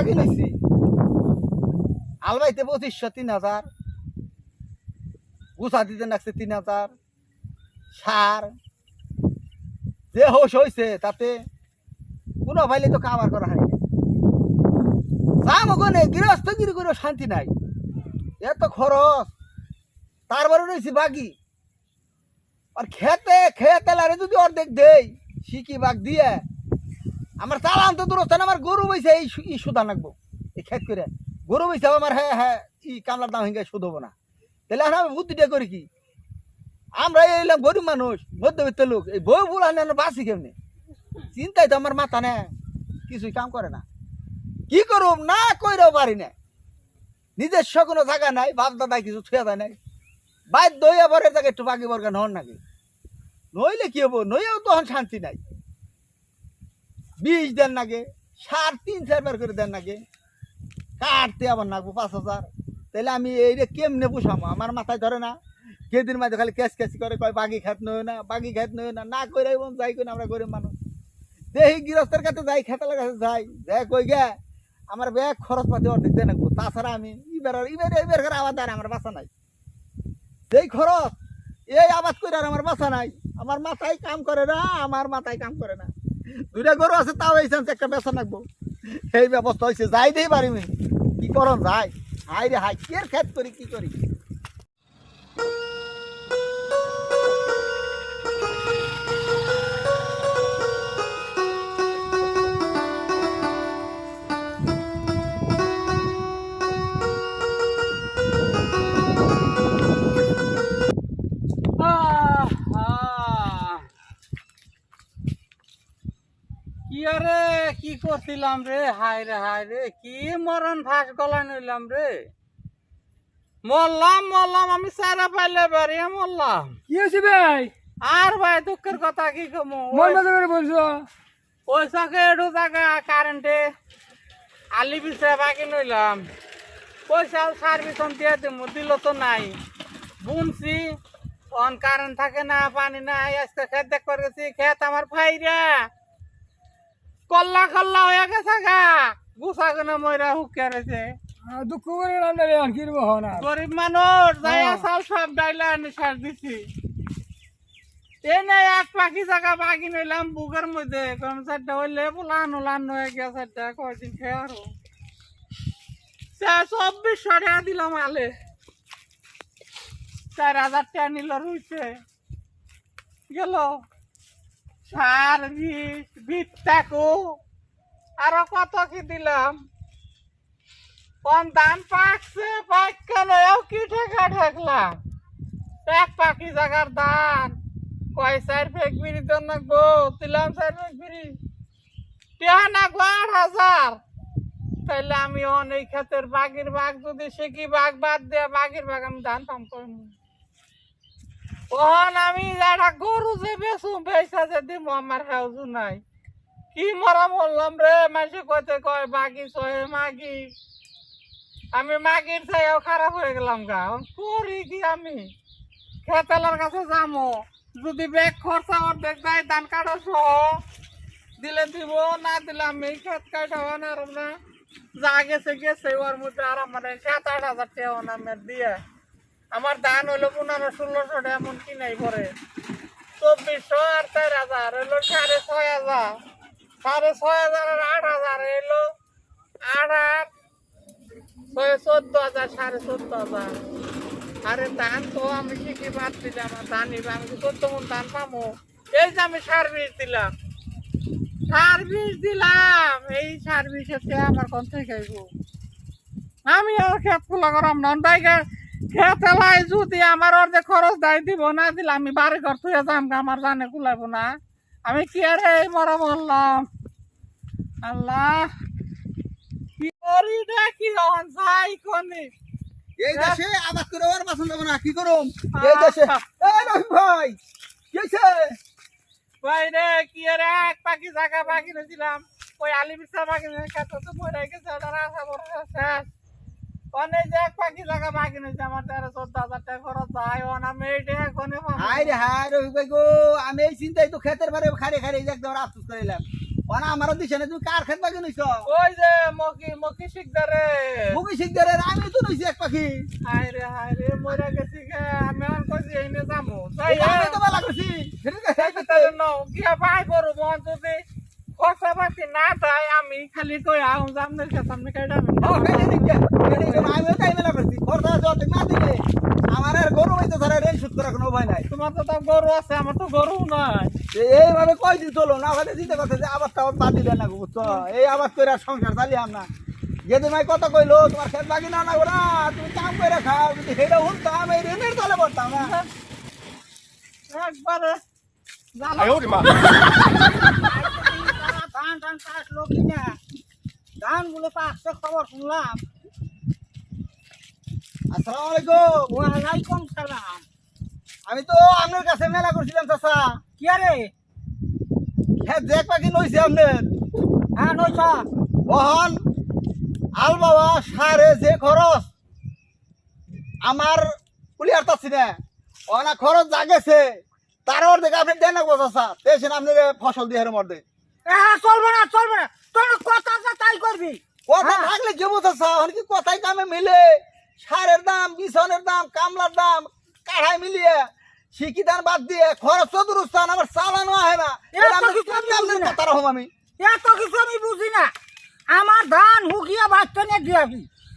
বাকি নিছি আলবাইতে পঁচিশশো, তিন হাজার। গুছা দিতে লাগছে তিন হাজার। সার। যে হোস হয়েছে তাতে কোনো ভাইলে তো কামার করা হয়নি যাম ওখানে, গৃহস্থগিরি করে শান্তি নাই। এত খরচ। তারপরে রয়েছি বাকি আর খেতে খেতে লারে যদি অর্ধেক দেই শিকি বাগ দিয়ে আমার চালান তো দূরস্থ আমার গরু বইছে, এই সুদা নাকবো। এই খেত করে। গরু বইছে আমার হ্যাঁ হ্যাঁ ই কামলার দাম হিঙ্গে সুদ হব না। তাহলে এখন আমি বুদ্ধিটা করি কি? আমরা এলাম গরিব মানুষ, মধ্যবিত্ত লোক, এই বই বুড়া নেন বাসি কেমনি? চিন্তাই তো আমার মাথা নেই, কিছুই কাম করে না। কি করুম? না কইরেও পারি না। নিজস্ব কোনো জায়গা নাই, বাপ দাদা কিছু থুয়া যায় নাই। বাধ্য হইয়া পরে তাকে একটু বাকি বর্গা নহন নাকি? নইলে কি হব? নইয়াও তখন শান্তি নাই। বিষ দেন নাগে সার তিন চার চারবার করে দেন নাগে কাটতে আবার নাগবো পাঁচ হাজার। তাহলে আমি এই এইটা কেমনে পুষামো আমার মাথায় ধরে না। কেদিন মাঝে খালি ক্যাশ ক্যাশ করে কয় বাগি খাত নয় না বাগি খাত নয় না না করে এবং যাই করে আমরা গরিব মানুষ। দেখি গৃহস্থের কাছে যাই, খেতালের কাছে যাই, দেখ কই গে, আমার ব্যাগ খরচ পাতি অর্ধেক দেন নাকবো। তাছাড়া আমি ইবার ইবার ইবার করে আবার দেয় আমার বাসা নাই। যেই খরচ, এই আবাদ করে আর আমার বাসা নাই। আমার মাথায় কাম করে না, আমার মাথায় কাম করে না। দুইটা গরু আছে, তাও এই চান্স একটা বেচা নাকবো সেই ব্যবস্থা হয়েছে যাই দেই পারিমি কি করন যাই। হাই রে হাই কে খেত করি, কি করি? করছিলাম রে হায় রে হায় রে কি মরণ ফাঁস গলা নিলাম রে। মরলাম মরলাম আমি সারা পাইলে বেরিয়ে মরলাম। কি হয়েছে ভাই? আর ভাই দুঃখের কথা কি কমু? মন বলছো? পয়সাকে একটু টাকা কারেন্টে আলি বিছে বাকি নইলাম পয়সা সার্ভিসন দিয়ে দিমু দিল তো নাই। বুনছি অন কারেন্ট থাকে না পানি নাই আজকে খেত দেখ করে গেছি খেত আমার ফাইরা কল্লা কল্লা হয়ে গেছে গা। গুছা গুনে ময়রা হুকিয়া রয়েছে আহ, দুঃখ করে রান্না আর গরিব মানুষ যাই হ্যাঁ। সব ডাইলা আনি সার দিছি। নাই এক পাখি জায়গা বাকি নিলাম বুকের মধ্যে। কারণ চারটা হইলে লান লান হয়ে গেছে চারটা কয়দিন খেয়ে আরও। চব্বিশশো টাকা দিলাম আলে। চার হাজার টাকা নিল রুইছে। গেল। সার বিষ ভিত্তাকু আরও কত কি দিলাম? কোন ধান পাকছে? পাক্কা নয়ও কি ঠেকা ঠেকলাম এক পাখি জাগার ধান কয় চার ফেক বিড়ি তো নাকবো দিলাম চার ফেক বিড়ি। নাকবো আট হাজার? তাইলে আমি অনেক ক্ষেতের বাগির বাঘ, যদি শিখি বাঘ বাদ দিয়ে বাগির বাঘ আমি ধান পাম করব ওহন আমি একটা গরু যে বেসু বেসা যে দিব আমার হাউজু নাই। কি মরা বললাম রে মাসে কইতে কয়, বাগি সহে মাগি। আমি মাগির চাইও খারাপ হয়ে গেলাম গা। করি কি আমি? খেতালার কাছে যামো। যদি ব্যাগ খরচা অর্ধেক দেয় ধান কাটা সহ দিলে দিব, না দিলে আমি খেত না আর না। যা গেছে গেছে ওর মধ্যে আর আমার সাত আট হাজার টাকা দিয়ে। আমার ধান হলো পনেরো, ষোলোশো এমন কিনাই পরে। চব্বিশশো আর চার হাজার, হইল সাড়ে ছয় হাজার। সাড়ে ছয় হাজার আর আট হাজার এলো আট আট, ছয় চোদ্দ হাজার, সাড়ে চোদ্দ হাজার। আরে ধান তো আমি কি কি বাদ দিলাম? আর ধান নিবে আমি কি চোদ্দ মন ধান পাবো এই যে আমি সার্ভিস দিলাম। সার্ভিস দিলাম। এই সার্ভিসের চেয়ে আমার কোন থেকে আমি আর খেত খোলা করাম না। তাইকে খেত এলাই যদি আমার অর্ধেক খরচ দেয় দিব না দিলে আমি বাড়ি ঘর থুয়ে যাম আমার জানে কুলাইব না। আমি কি আর এই মরা বললাম আল্লাহ কি করি কি হন যাই কোনি। এই দেশে আবাদ করে আর বাসন না কি করুম? এই দেশে এ রহিম ভাই ভাই রে কি রে এক পাখি জায়গা বাকি রেছিলাম ওই আলি বিছা বাকি খেতে তো মরে গেছে বড় শেষ। অনেক যে এক পাখি জায়গা বাকি নিয়েছে আমার তেরো চোদ্দ হাজার টাকা খরচ যায় ও না মেয়েটে কোনে হাই রে হাই রহিম ভাই গো আমি এই চিন্তাই তো খেতের বারে খারে খারে একদম আফসোস করিলাম মানে আমারও দিছে না তুমি কার খেত বাকি নইছ ওই যে মকি মকি শিকদারে। মুখি শিখদারে আমি তো নইছি এক পাখি। হায় রে হায় রে মরে গেছি গে আমি আর কইছি এনে যামু। যাই এই আমি তো বেলা করছি। সেটাকে যাইতে তাহলে নাও ভাই মন যদি না যায় আমি খালি কই আউ জামনের কাছে আমি কাইডা ও। আমিও তাই মেলা করছি খরচা যত না দিলে আমার আর গরু হইতে ধরে রেল সুদ করার কোনো উপায় নাই। তোমার তো তাও গরু আছে আমার তো গরু নাই। এ- এইভাবে কয় দিন চলো না হলে দিতে কথা যে আবার তাও বাদ দিলে না বুঝছ? এই আবার করে আর সংসার চালিয়ে আমরা যেদি মাই কথা কইলো তোমার খেত বাকি না না ওরা তুমি কাম করে খাও কিন্তু সেটা উঠতাম এই ঋণের তলে পড়তাম না? একবারে জ্বালা। ধান টান কাটলো কিনা। ধানগুলো খবর শুনলাম। আসসালামু আলাইকুম ওয়ালাইকুম সালাম। আমি তো আপনার কাছে মেলা করছিলাম চাচা। কি আরে? খেত দেখ পাখি নইছে আপনার। হ্যাঁ নয়ছ বহন আল বাবা সারে যে খরচ। আমার পুলিয়ার তাচ্ছি না অনা খরচ জাগেছে তার অর্ধেক আপনি দেন না চাচা। পেয়েছেন আপনি ফসল দিয়ে হের হ্যাঁ চলবে না চলবে না। তোর কথা তাই করবি। কথা হ্যাঁ। থাকলে কি বোঝা কি কথাই কামে মিলে? সারের দাম বিছনের দাম কামলার দাম কাঢ়াই মিলিয়ে শিকি দান বাদ দিয়ে খরচ চতুরস্থান আমার চালানো হয় না। আমি। কথা রকম আমি। এত কিছু আমি বুঝি না। আমার ধান হুকিয়া বাচ্চা নিয়ে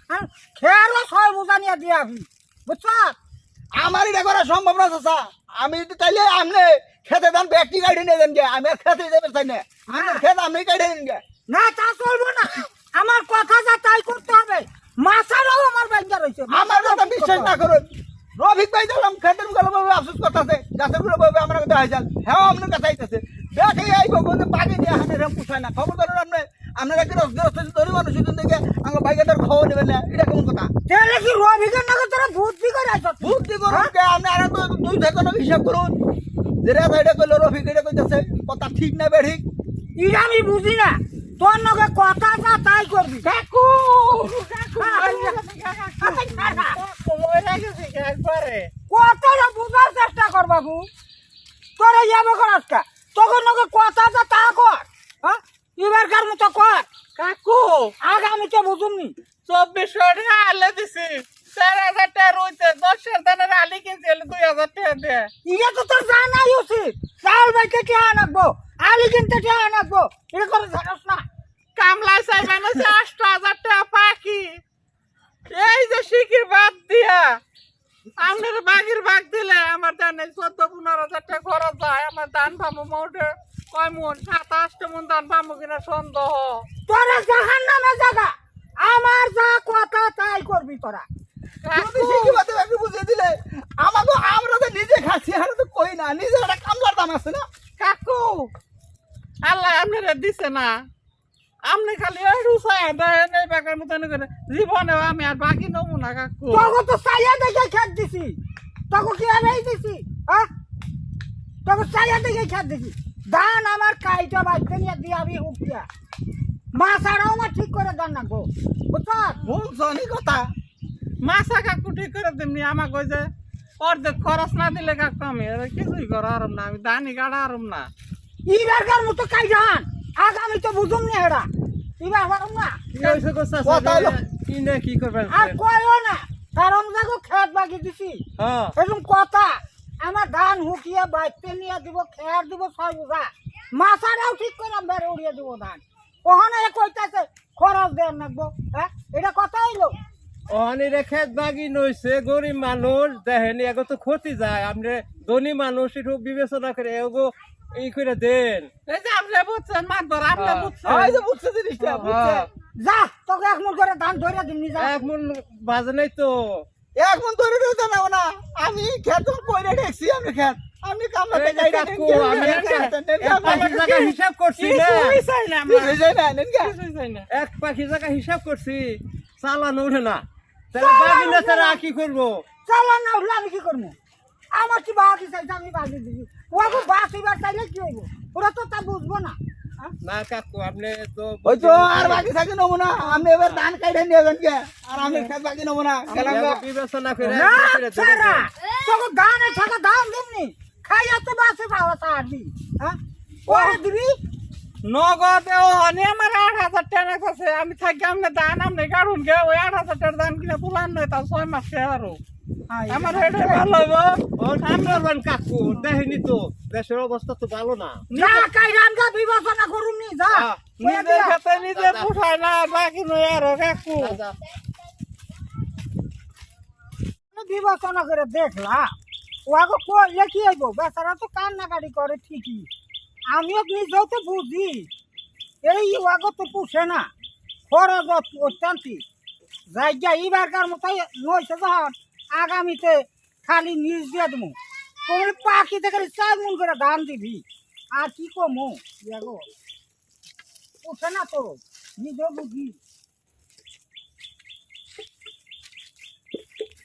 আর খেয়ারও ছয় বোঝা নিয়ে দিয়াবি বুঝছ? আমার এটা করা সম্ভব না চাচা। আমি তাইলে আপনি খেতে দান ব্যক্তি গাড়ি নিয়ে দেন গে। আমি আর খেতে যাবে চাই না। আমার খেত আপনি গাড়ি গে। না তা চলবে না। আমার কথা যা তাই করতে হবে। মাছারও আমার ব্যাংকে রয়েছে আমার কথা বিশ্বাস না করুন রফিক ভাই দিলাম খেতেরগুলো ভাবে আফসোস করতেছে গাছেরগুলো ভাবে আমার কথা হয়ে যান হ্যাঁ আপনার কাছে আইতেছে দেখে আইব কিন্তু বাকি দিয়ে হাতে রেম পুষায় না খবর ধরুন আপনি আপনার একটা রসগরস্ত ধরে মানুষ দেখে আমার বাইকে তার খবর নেবেন না এটা কেমন কথা তাহলে কি রবিকের নাকি তোরা করে আসছ বুদ্ধি করুন কে আপনি আর তো দুই থেকে হিসাব করুন যেটা কইলো রফিক এটা কইতেছে কথা ঠিক না বেঠিক এটা আমি বুঝি না তোর নগে কথা তাই করবি কাকু কাকু হ্যাঁ, মরে গেছি গে, কাকু। আরে, ছাড়া। কাকু মরে গেছি গে একবারে কথাটা চেষ্টা কর বাবু। তোরা যাবে তখন নগে কথা যা তা কর। হ্যাঁ? এবারকার মতো কর। কাকু আগামী তো বুঝুমনি চব্বিশশো টাকা আলে দিছি। চার হাজার টাকা আলি কিনছি এলে দুই হাজার টাকা দে এটা তো তোর জানাই উচিত চাউল বাইতে টিয়া আনাকবো আলি কিনতে টিয়া আনাকবো এটা করে জানাস না। কামলা হাজার টাকা পাখি। এই যে শিকির বাদ দিয়া। আপনার বাগির বাগ দিলে আমার ধানে চোদ্দ পনেরো হাজার টাকা খরচ হয়। আমার ধান পাবো মোটে কয় মন? সাত আটটা মন ধান পাবো কিনা সন্দেহ। তোরা জাহান নামে জাগা আমার যা কথা তাই করবি তোরা। বুঝিয়ে দিলে। আমাকে আমরা তো নিজে খাচ্ছি আর তো কই না। নিজে একটা কামলার দাম আছে না? কাকু আল্লাহ আপনারা দিছে না। আপনি খালি ওই রুসায় দেয় নেই বাগার মতন করে জীবনে আমি আর বাকি নেব না কাকু। তোকে তো চাইয়া দেখে খেত দিছি। তোকে কি আমি দিছি হ্যাঁ তোকে চাইয়া দেখে খেত দিছি। ধান আমার কাইটা বাইতে নিয়ে দিয়াবি হুকিয়া। মাছাড়াও আমার ঠিক করে দান না গো। বুঝছ? শুনছনি কথা। মাসা কাকু ঠিক করে দিমনি আমাকে ওই যে অর্ধেক খরচ না দিলে কাকু আমি আর কিছুই করা আরম না আমি দানি গাড়া আরম না। ইবারকার মতো কাই তো বুঝুম নি পারম না? কি করবেন? আর কয়ও না। কারণ দেখো খেত বাকি দিছি। হ্যাঁ। এরকম কথা। আমার ধান হুকিয়ে বাইতে নিয়ে দিব খেয়ার দিব ছয় বোঝা। ঠিক করে বেড়ে উড়িয়ে দিব ধান। ওখানে এ কইতাছে খরচ দেন নাকবো। হ্যাঁ? এটা কথা হইল? অনেরে খেত বাগি নইছে গরিব মানুষ দেখেনি এগো তো ক্ষতি যায়। আপনি ধনী মানুষ একটু বিবেচনা করে এগো এই করে দেন। এই যে আপনি বুঝছেন মাতবার আপনি হ্যাঁ। বুঝছেন। এই যে বুঝছে জিনিসটা বুঝছে? হ্যাঁ, যা তোকে এক মুঠ করে ধান ধরে দিন যা। এক মন বাজে নাই তো। এক মন ধরে রয়েছে না না। আমি খেত কইরে দেখছি আমি খেত। আমি কামলাতে এই যে গাইডে কাকু, আমি এক পাখি জায়গা হিসাব করছি না। কিছুই চাই না না কিছুই চাই না। এক পাখি জায়গা হিসাব করছি চালানো উঠে না। তাহলে বাগি না। তারা কি করব? চালান না উঠলে আমি কি করব? আমার কি বাকি চাইছে আমি বাকি দিবি ওকে বাকিবার চাইলে কি হইব? ওরা তো তা বুঝব না। হ্যাঁ? না কাকু আপনি তো ওই তো আর বাকি থাকে নেব না। আমি এবার ধান কাইটে নিয়ে কে আর আমি খেত বাকি নেব না। গেলাম। বিবেচনা করে। সারা তোকে ধানে থাকা দিমনি খাইয়া তো বাসে পাওয়া সারবি হ্যাঁ ওরে দিবি। নগদে ও হনে আমার আট হাজার টাকা আছে আমি থাকি আমনে দান আমনে কারণ গে। ওই আট হাজার টাকার দান কিনা তুলান নয় তা ছয় মাস আরও আমার হেডে ভালো হইব ও কাকু দেখেনি তো। দেশের অবস্থা তো ভালো না। কাইরানগা বিবেচনা করুন নি যা। আহ, নিজের খেতে নিজে পুষায় না বাকি নয় আরও কাকু। দাদা। বিবেচনা করে দেখলা? ওয়াগো করলে কি হইব? বেচারা তো কান্নাকাটি করে ঠিকই। আমিও নিজেও তো বুঝি। এই ওয়াগো তো পুষে না। খরচ অত- অত্যান্তিক জায়গা এইবারকার মতো নইছে যখন আগামীতে খালি নিউজ দিয়ে দেবো। কোনো পাখি থেকে চার মন করে ধান দিবি। আর কি কমো? দেখো, ওঠে না তো, নিজেও বুঝি